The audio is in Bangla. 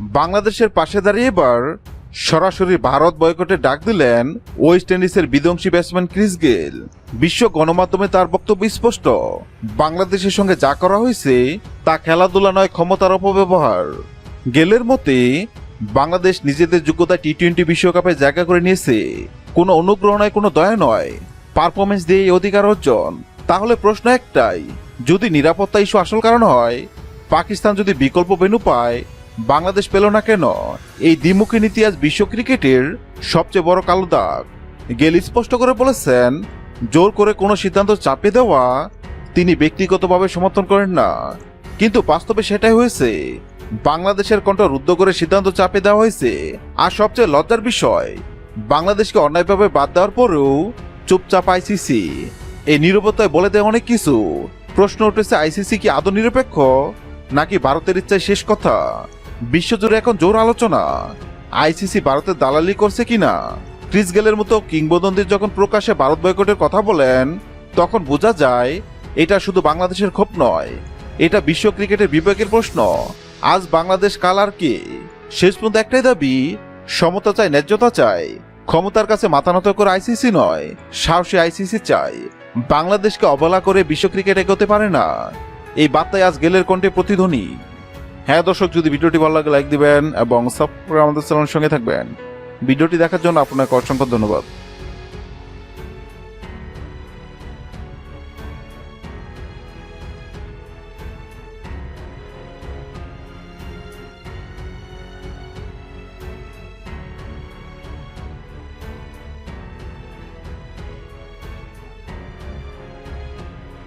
বাংলাদেশের পাশে দাঁড়িয়ে এবার সরাসরি ভারত বয়কটে ডাক দিলেন ওয়েস্ট ইন্ডিজের বিধ্বংসী ব্যাটসম্যান ক্রিস গেল বিশ্ব গণমাধ্যমে তার বক্তব্য স্পষ্ট। বাংলাদেশের সঙ্গে যা করা হয়েছে, তা খেলাধুলা নয়, ক্ষমতার অপব্যবহার। গেলের মতে, বাংলাদেশ নিজেদের যোগ্যতা টি টোয়েন্টি বিশ্বকাপে জায়গা করে নিয়েছে। কোনো অনুগ্রহ নয়, কোনো দয়া নয়। পারফরমেন্স দিয়ে এই অধিকার অর্জন। তাহলে প্রশ্ন একটাই, যদি নিরাপত্তা ইস্যু আসল কারণ হয়, পাকিস্তান যদি বিকল্প ভেনু পায় বাংলাদেশ পেল না কেন? এই দ্বিমুখী নীতি আজ বিশ্ব ক্রিকেটের সবচেয়ে বড় কালো দাগ। গেল স্পষ্ট করে বলেছেন, জোর করে কোনো সিদ্ধান্ত চাপিয়ে দেওয়া তিনি ব্যক্তিগতভাবে সমর্থন করেন না। কিন্তু বাস্তবে সেটাই হয়েছে, বাংলাদেশের কণ্ঠ রুদ্ধ করে সিদ্ধান্ত চাপিয়ে দেওয়া হয়েছে। আর সবচেয়ে লজ্জার বিষয়, বাংলাদেশকে অন্যায়ভাবে বাদ দেওয়ার পরেও চুপচাপ আইসিসি। এই নিরবতায় বলে দেয় অনেক কিছু। প্রশ্ন উঠেছে, আইসিসি কি আদৌ নিরপেক্ষ, নাকি ভারতের ইচ্ছায় শেষ কথা? বিশ্বজুড়ে এখন জোর আলোচনা। আইসিসি ভারতের দালালি করছে কিনা? ক্রিস গেলের মতো কিংবদন্তি যখন প্রকাশ্যে ভারত বয়কটের কথা বলেন, তখন বোঝা যায় এটা শুধু বাংলাদেশের ক্ষোভ নয়, এটা বিশ্ব ক্রিকেটের বিবেকের প্রশ্ন। আজ বাংলাদেশ কাল আর কি? শেষ পর্যন্ত একটাই দাবি, সমতা চাই, ন্যায্যতা চাই। ক্ষমতার কাছে মাথা নত করে আইসিসি নয়, সাহসী আইসিসি চাই। বাংলাদেশকে অবহেলা করে বিশ্ব ক্রিকেট এগোতে পারে না। এই বার্তায় আজ গেলের কণ্ঠে প্রতিধ্বনি। হ্যাঁ দর্শক, যদি ভিডিওটি ভালো লাগে, লাইক দিবেন এবং সাবস্ক্রাইব আমাদের চ্যানেলের সঙ্গে থাকবেন। ভিডিওটি দেখার জন্য আপনাকে অসংখ্য ধন্যবাদ।